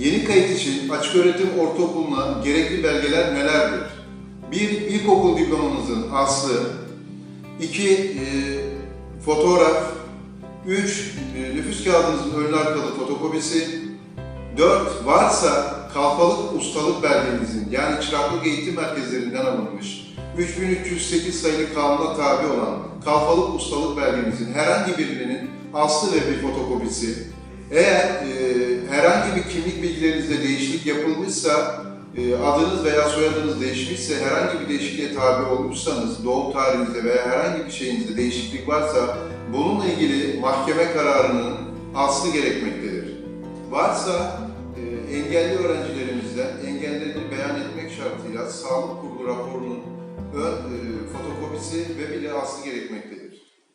Yeni kayıt için açıköğretim ortaokuluna gerekli belgeler nelerdir? 1. İlkokul diplomanızın aslı 2. Fotoğraf 3. Nüfus kağıdınızın önlü arkalı fotokopisi 4. Varsa kalfalık ustalık belgenizin yani çıraklık eğitim merkezlerinden alınmış 3308 sayılı kanuna tabi olan kalfalık ustalık belgenizin herhangi birinin aslı ve bir fotokopisi eğer e, kimlik bilgilerinizde değişiklik yapılmışsa, e, adınız veya soyadınız değişmişse, herhangi bir değişikliğe tabi olmuşsanız, doğum tarihinizde veya herhangi bir şeyinizde değişiklik varsa, bununla ilgili mahkeme kararının aslı gerekmektedir. Varsa e, engelli öğrencilerimizden engellerini beyan etmek şartıyla sağlık kurulu raporunun ön e, fotokopisi ve bile aslı gerekmektedir.